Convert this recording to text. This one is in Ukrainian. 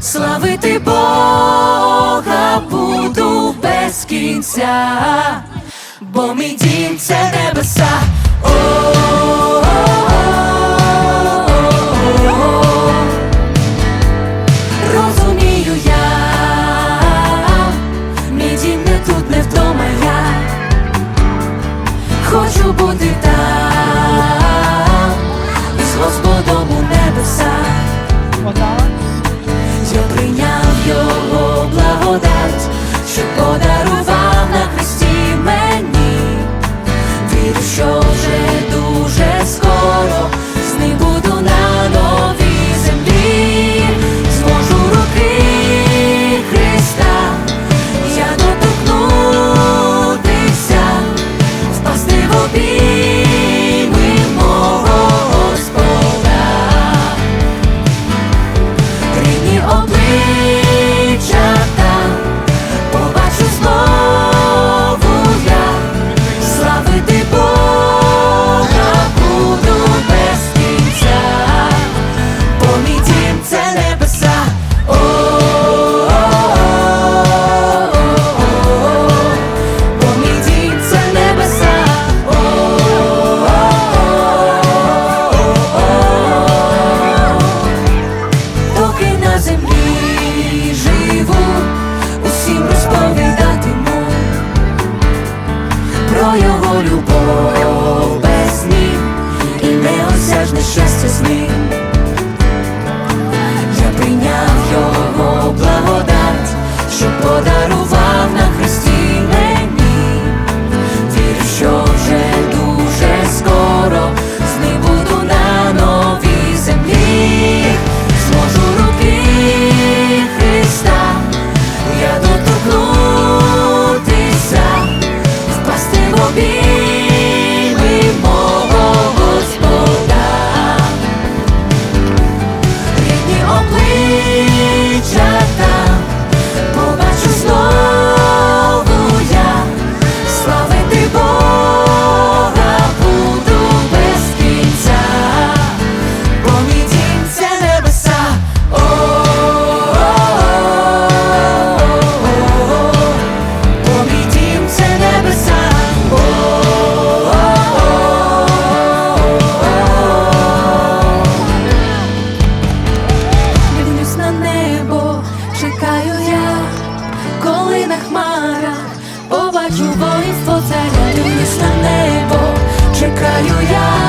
Славити Бога буду без кінця, бо мій дім це небеса. Розумію я, мій дім не тут, не вдома хочу бути. там. That. землі живу, усім розповідатиму про його любов без ні, і неосяжне щастя з ним. царя дивлюсь на небо, чекаю я.